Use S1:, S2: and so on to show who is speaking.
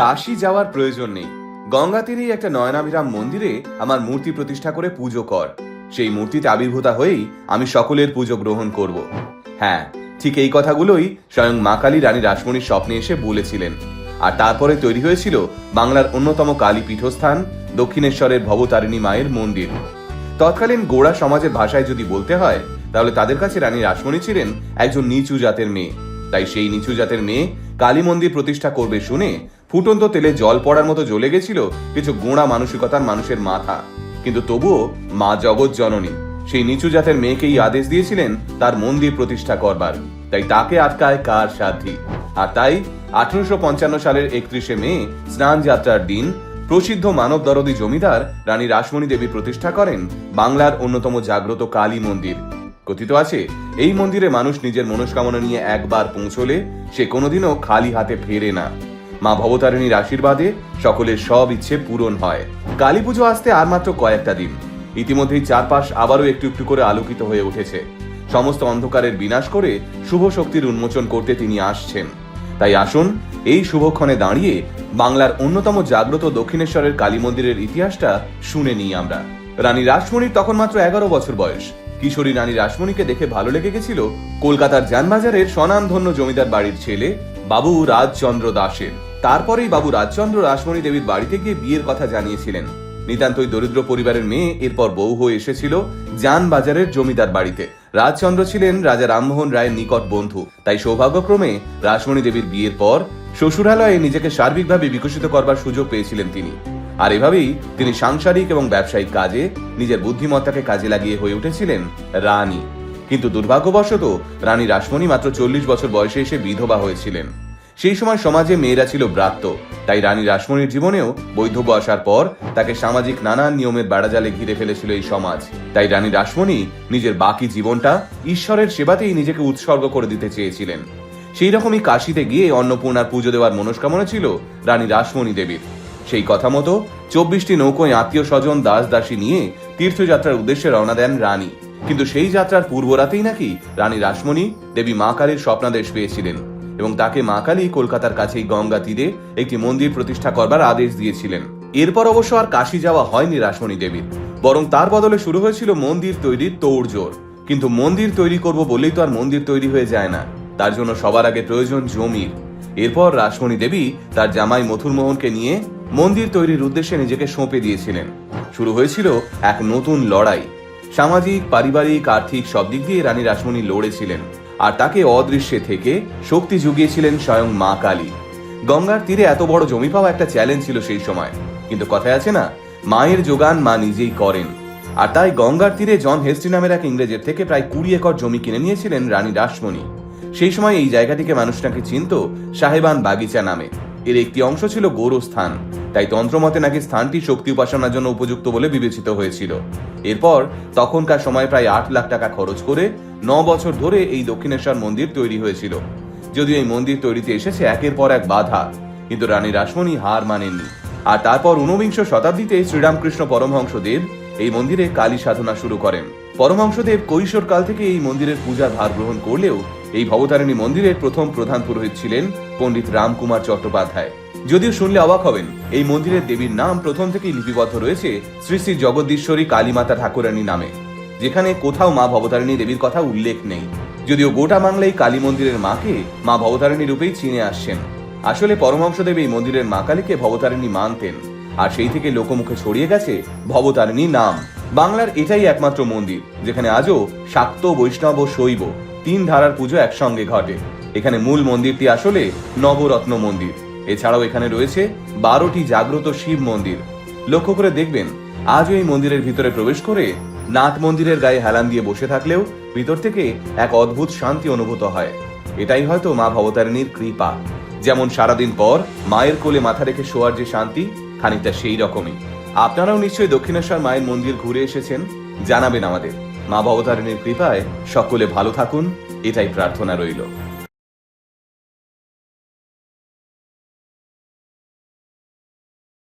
S1: কাশি যাওয়ার প্রয়োজন নেই। গঙ্গা তীরেই একটা নয়নাভিরাম মন্দিরে আমার মূর্তি প্রতিষ্ঠা করে পুজো কর। সেই মূর্তিতে আবির্ভূতা হয়েই আমি সকলের পুজো গ্রহণ করব। হ্যাঁ ঠিক এই কথাগুলোই স্বয়ং মা কালী রানী রাসমণির স্বপ্নে এসে বলেছিলেন। আর তারপরে তৈরি হয়েছিল বাংলার অন্যতম কালী পীঠস্থান, দক্ষিণেশ্বরের ভবতারিণী মায়ের মন্দির। তৎকালীন গোড়া সমাজের ভাষায় যদি বলতে হয়, তাহলে তাদের কাছে রানী রাসমণি ছিলেন একজন নিচু জাতের মেয়ে। তাই সেই নিচু জাতের মেয়ে কালী মন্দির প্রতিষ্ঠা করবে শুনে ফুটন্ত তেলে জল পড়ার মতো জ্বলে গেছিল কিছু গোড়া মানসিকতার মানুষের মাথা। কিন্তু তবুও মা জগৎ জননী, সেই নিচু জাতের মেয়েকেই আদেশ দিয়েছিলেন তার মন্দির প্রতিষ্ঠা করবার। তাই তাকে আটকায় কার সাধ্যি? আর তাই আঠারোশো পঞ্চান্ন সালের একত্রিশে মে, স্নান যাত্রার দিন প্রসিদ্ধ মানব দরদি জমিদার রানী রাসমণি দেবী প্রতিষ্ঠা করেন বাংলার অন্যতম জাগ্রত কালী মন্দির। কথিত আছে, এই মন্দিরে মানুষ নিজের মনস্কামনা নিয়ে একবার পৌঁছলে সে কোনোদিনও খালি হাতে ফেরে না। মা ভবতারিণীর আশীর্বাদে সকলের সব ইচ্ছে পূরণ হয়। কালী পুজো আসতে আর মাত্র কয়েকটা দিন। ইতিমধ্যেই চারপাশ আবারও একটু একটু করে আলোকিত হয়ে উঠেছে। সমস্ত অন্ধকারের বিনাশ করে শুভ শক্তির উন্মোচন করতে তিনি আসছেন। তাই আসুন, এই শুভক্ষণে দাঁড়িয়ে বাংলার অন্যতম জাগ্রত দক্ষিণেশ্বরের কালী মন্দিরের ইতিহাসটা শুনে নিই আমরা। রানী রাসমণির তখন মাত্র এগারো বছর বয়স। কিশোরী রানী রাসমণিকে দেখে ভালো লেগে গেছিল কলকাতার যানবাজারের স্বনামধন্য জমিদার বাড়ির ছেলে বাবু রাজচন্দ্র দাসের। তারপরেই বাবু রাজচন্দ্র রাসমণি দেবীর বাড়িতে গিয়ে বিয়ের কথা জানিয়েছিলেন। নিতান্তই দরিদ্র পরিবারের মেয়ে এরপর বউ হয়ে এসেছিল যানবাজারের জমিদার বাড়িতে। রাজচন্দ্র ছিলেন রাজা রামমোহন রায়ের নিকট বন্ধু। তাই সৌভাগ্যক্রমে রাসমণি দেবীর বিয়ের পর শ্বশুরালয়ে নিজেকে সার্বিকভাবে বিকশিত করবার সুযোগ পেয়েছিলেন তিনি। আর এভাবেই তিনি সাংসারিক এবং ব্যবসায়িক কাজে নিজের বুদ্ধিমত্তাকে কাজে লাগিয়ে হয়ে উঠেছিলেন রানী। কিন্তু দুর্ভাগ্যবশত রানী রাসমণি মাত্র চল্লিশ বছর বয়সে এসে বিধবা হয়েছিলেন। সেই সময় সমাজে মেয়েরা ছিল ব্রাত্য। তাই রানী রাসমণির জীবনেও বৈধব্য আসার পর তাকে সামাজিক নানান নিয়মের বেড়াজালে ঘিরে ফেলেছিল এই সমাজ। তাই রানী রাসমণি নিজের বাকি জীবনটা ঈশ্বরের সেবাতেই নিজেকে উৎসর্গ করে দিতে চেয়েছিলেন। সেই রকমই কাশিতে গিয়ে অন্নপূর্ণার পুজো দেওয়ার মনস্কামনা ছিল রানী রাসমণি দেবীর। সেই কথা মতো চব্বিশটি নৌকোয় আত্মীয় স্বজন দাস দাসী নিয়ে তীর্থযাত্রার উদ্দেশ্যে রওনা দেন রানী। কিন্তু সেই যাত্রার পূর্ব রাতেই নাকি রানী রাসমণি দেবী মা কালীর স্বপ্নাদেশ পেয়েছিলেন। এবং তাকে মা কালী কলকাতার কাছেই গঙ্গা তীরে একটি মন্দির প্রতিষ্ঠা করবার আদেশ দিয়েছিলেন। এরপর অবশ্য আর কাশি যাওয়া হয়নি রাসমণি দেবীর, বরং তার বদলে শুরু হয়েছিল মন্দির তৈরির তোড়জোড়। কিন্তু মন্দির তৈরি করব বলেই তো আর মন্দির তৈরি হয়ে যায় না, তার জন্য সবার আগে প্রয়োজন জমির। এরপর রাসমণি দেবী তার জামাই মথুরমোহনকে নিয়ে মন্দির তৈরির উদ্দেশ্যে নিজেকে সঁপে দিয়েছিলেন। শুরু হয়েছিল এক নতুন লড়াই। সামাজিক, পারিবারিক, আর্থিক সব দিক দিয়ে রানী রাসমণি লড়েছিলেন। আর তাকে অদৃশ্যে থেকে শক্তি জুগিয়েছিলেন স্বয়ং মা কালী। গঙ্গার তীরে এত বড় জমি পাওয়া একটা চ্যালেঞ্জ ছিল সেই সময়। কিন্তু কথায় আছে না, মায়ের যোগান মা নিজেই করেন। আর তাই গঙ্গার তীরে জন হেস্টি নামের এক ইংরেজের থেকে প্রায় কুড়ি একর জমি কিনে নিয়েছিলেন রানী রাসমণি সেই সময় এই জায়গাটিকে মানুষ নাকি চিনত সাহেবান বাগিচা নামে। এর একটি অংশ ছিল গোরস্থান। তাই তন্ত্রমতে নাকি স্থানটি শক্তি উপাসনার জন্য উপযুক্ত বলে বিবেচিত হয়েছিল। এরপর তখনকার সময় প্রায় আট লাখ টাকা খরচ করে ন বছর ধরে এই দক্ষিণেশ্বর মন্দির তৈরি হয়েছিল। যদিও এই মন্দির তৈরিতে এসেছে একের পর এক বাধা, কিন্তু রানী রাসমণি হার মানেননি। আর তারপর ঊনবিংশ শতাব্দীতে শ্রীরামকৃষ্ণ পরমহংসদেব এই মন্দিরে কালী সাধনা শুরু করেন। পরমহংসদেব কৈশোরকাল থেকে এই মন্দিরের পূজার ভার গ্রহণ করলেও এই ভবতারিণী মন্দিরের প্রথম প্রধান পুরোহিত ছিলেন পণ্ডিত রামকুমার চট্টোপাধ্যায়। যদিও শুনলে অবাক হবেন, এই মন্দিরের দেবীর নাম প্রথম থেকেই লিপিবদ্ধ রয়েছে শ্রী শ্রী জগদীশ্বরী কালীমাতা ঠাকুরানী নামে, যেখানে কোথাও মা ভবতারিণী দেবীর কথা উল্লেখ নেই। যদিও গোটা বাংলায় কালী মন্দিরের মাকে মা ভবতারিণী রূপেই চিনে আসছেন। আসলে পরমহংসদেব এই মন্দিরের মা কালীকে ভবতারিণী মানতেন, আর সেই থেকে লোকমুখে ছড়িয়ে গেছে ভবতারিণী নাম। বাংলার এটাই একমাত্র মন্দির, যেখানে আজও শাক্ত, বৈষ্ণব, শৈব, তিন ধারার পুজো একসঙ্গে ঘটে। এখানে মূল মন্দিরটি আসলে নবরত্ন মন্দির। এছাড়াও এখানে রয়েছে বারোটি জাগ্রত শিব মন্দির। লক্ষ্য করে দেখবেন, আজও এই মন্দিরের ভিতরে প্রবেশ করে নাথ মন্দিরের গায়ে হেলান দিয়ে বসে থাকলেও ভিতর থেকে এক অদ্ভুত শান্তি অনুভূত হয়। এটাই হয়তো মা ভবতারিণীর কৃপা। যেমন সারাদিন পর মায়ের কোলে মাথা রেখে শোয়ার যে শান্তি, খানিকটা সেই রকমই। আপনারাও নিশ্চয়ই দক্ষিণেশ্বর মায়ের মন্দির ঘুরে এসেছেন, জানাবেন আমাদের। মা ভবতারিণীর কৃপায় সকলে ভালো থাকুন, এটাই প্রার্থনা রইল।